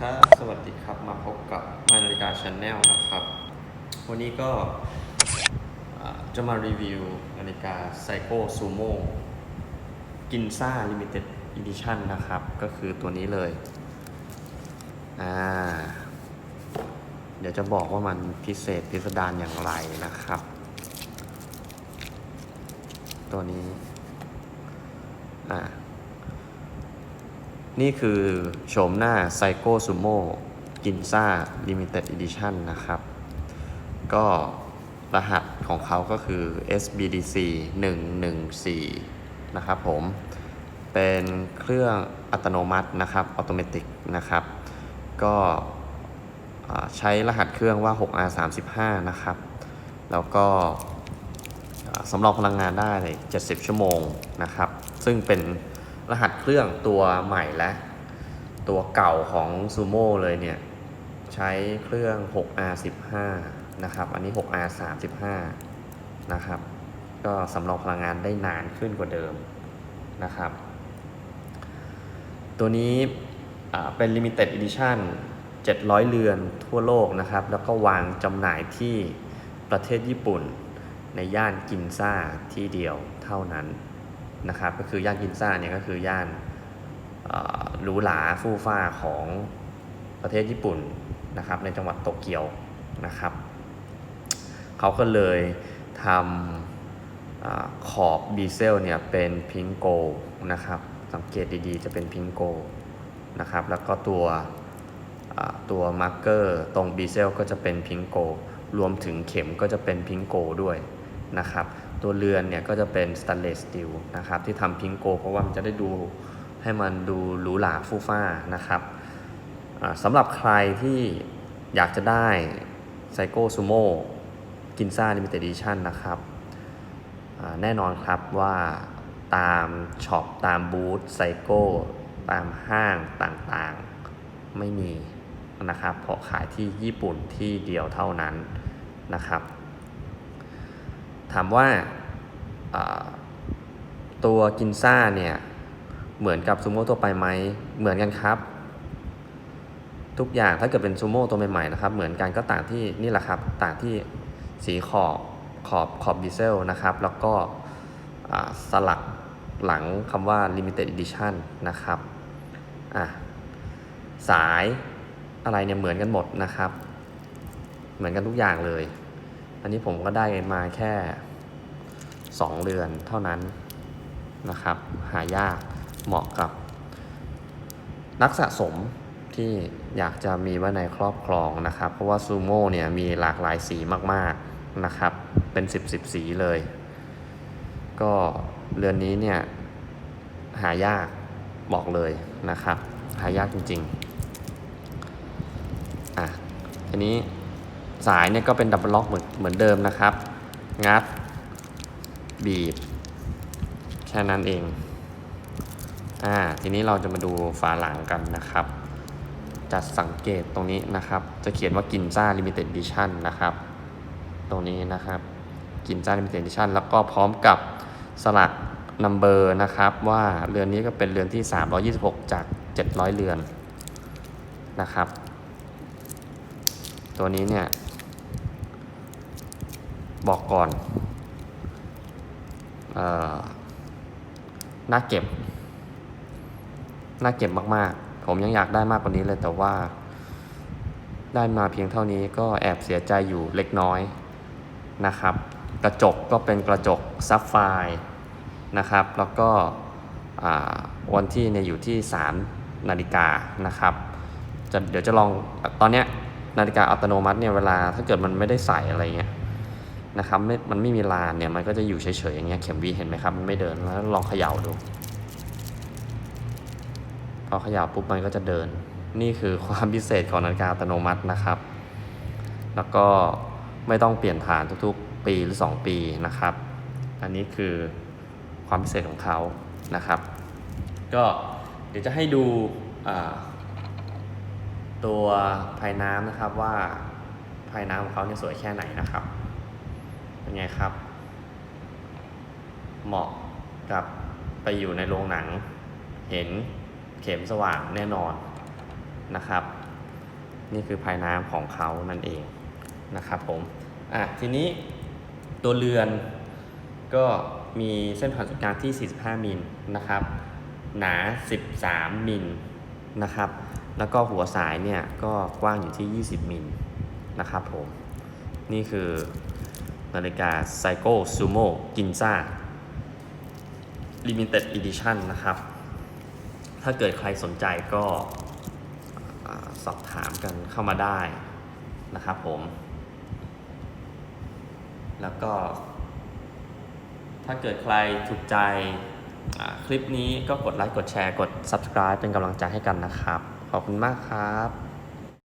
ครับสวัสดีครับมาพบกับมานาฬิกาชาแนลนะครับ วันนี้ก็จะมารีวิวนาฬิกาไซโ o ซูโม่กินซ่าลิมิเต็ดอีดิชันนะครับ ก็คือตัวนี้เลยอ่าเดี๋ยวจะบอกว่ามันพิเศษพิสดารอย่างไรนะครับ ตัวนี้อ่า นี่คือโฉมหน้า Psycho Sumo Ginza Limited Edition นนะครับ ก็รหัสของเขาก็คือ SBDC 114 นะครับผม เป็นเครื่องอัตโนมัตินะครับออโตเมติกนะครับ ก็ใช้รหัสเครื่องว่า 6R35 นะครับ แล้วก็สำรองพลังงานได้ 70 ชั่วโมงนะครับ ซึ่งเป็น รหัสเครื่องตัวใหม่และ ตัวเก่าของซูโม่เลยเนี่ย ใช้เครื่อง 6R15 นะครับ อันนี้ 6R35 นะครับ ก็สำรองพลังงานได้นานขึ้นกว่าเดิมนะครับ ตัวนี้เป็น Limited Edition 700 เรือนทั่วโลกนะครับ แล้วก็วางจำหน่ายที่ประเทศญี่ปุ่น ในย่านกินซ่าที่เดียวเท่านั้น นะครับก็คือย่านกินซ่าเนี่ยก็คือย่านหรูหราฟู่ฟ้าของประเทศญี่ปุ่นนะครับในจังหวัดโตเกียวนะครับเขาก็เลยทำอขอบบีเซลเนี่ยเป็นพิงโกนะครับสังเกตดีๆจะเป็นพิงโกนะครับแล้วก็ตัวตัวมาร์กเกอร์ตรงบีเซลก็จะเป็นพิงโกรวมถึงเข็มก็จะเป็นพิงโกด้วยนะครับ ตัวเรือนเนี่ยก็จะเป็นสแตนเลสสตีลนะครับที่ทำพิงโก เพราะว่ามันจะได้ดูให้มันดูหรูหราฟู่ฟ้านะครับสำหรับใครที่อยากจะได้ไซโ o ซูโม่กินซ่าลิมิเต็ดดิชั่นนะครับแน่นอนครับว่าตามช็อปตามบูธไซโก้ตามห้างต่างๆไม่มีนะครับเพราะขายที่ญี่ปุ่นที่เดียวเท่านั้นนะครับ ถามว่าตัวกินซ่าเนี่ยเหมือนกับซูโม่ตัวไปไหมเหมือนกันครับ ทุกอย่างถ้าเกิดเป็นซูโม่ตัวใหม่ๆนะครับ เหมือนกันก็ต่างที่นี่แหละครับ ต่างที่สีขอบขอบขอบดีเซลนะครับ แล้วก็สลักหลังคำว่า limited edition นะครับอะสายอะไรเนี่ยเหมือนกันหมดนะครับ เหมือนกันทุกอย่างเลย อันนี้ผมก็ได้มาแค่ 2 เรือนเท่านั้นนะครับ หายากเหมาะกับ นักสะสมที่อยากจะมีไว้ในครอบครองนะครับ เพราะว่าซูโม่เนี่ยมีหลากหลายสีมากๆนะครับ เป็น 10บสสีเลย ก็เรือนนี้เนี่ยหายากบอกเลยนะครับ หายากจริงๆ อะทีนี้ สายเนี่ยก็เป็นดับเบิลล็อกเหมือนเหมือนเดิมนะครับ งัด บีบ แค่นั้นเอง อ่า ทีนี้เราจะมาดูฝาหลังกันนะครับ จะสังเกตตรงนี้นะครับ จะเขียนว่ากินซ่า Limited Edition นะครับ ตรงนี้นะครับ กินซ่า Limited Edition แล้วก็พร้อมกับสลักนัมเบอร์นะครับ ว่าเรือนนี้ก็เป็นเรือนที่ 326 จาก 700 เรือนนะครับ ตัวนี้เนี่ย บอกก่อนออน่าเก็บ น่าเก็บมาก ๆ ผมยังอยากได้มากกว่านี้เลยแต่ว่า ได้มาเพียงเท่านี้ก็แอบเสียใจอยู่เล็กน้อยนะครับ กระจกก็เป็นกระจกซับไฟร์นะครับ แล้วก็วันที่เนี่ยอยู่ที่ 3 นาฬิกานะครับจะเดี๋ยวจะลองตอนเนี้ยนาฬิกาอัตโนมัติเนี่ยเวลาถ้าเกิดมันไม่ได้ใส่อะไรเงี้ย นะครับไม่มันไม่มีลานเนี่ยมันก็จะอยู่เฉยๆอย่างเงี้ยเข็มวีเห็นไหมครับมันไม่เดินแล้วลองเขย่าดู พอเขย่าปุ๊บมันก็จะเดิน นี่คือความพิเศษของนาฬิกาอัตโนมัตินะครับ แล้วก็ไม่ต้องเปลี่ยนฐานทุกๆ ปีหรือ 2 ปีนะครับ อันนี้คือความพิเศษของเขานะครับ ก็เดี๋ยวจะให้ดูตัวภายน้ำนะครับว่าภายน้ำของเขาเนี่ยสวยแค่ไหนนะครับ ไงครับ เหมาะกับไปอยู่ในโรงหนัง เห็นเข็มสว่างแน่นอนนะครับ นี่คือภายน้ำของเขานั่นเองนะครับผมอะทีนี้ตัวเรือนก็มีเส้นผ่านศูนย์กลางที่ 45 มิลนะครับ หนา 13 มิลนะครับ แล้วก็หัวสายเนี่ยก็กว้างอยู่ที่ 20 มิลนะครับผม นี่คือ นาฬิกา Psycho Sumo Ginza Limited Edition นะครับ ถ้าเกิดใครสนใจก็สอบถามกันเข้ามาได้นะครับผม แล้วก็ ถ้าเกิดใครถูกใจคลิปนี้ก็กดไลค์ กดแชร์ กด subscribe เป็นกำลังใจให้กันนะครับ ขอบคุณมากครับ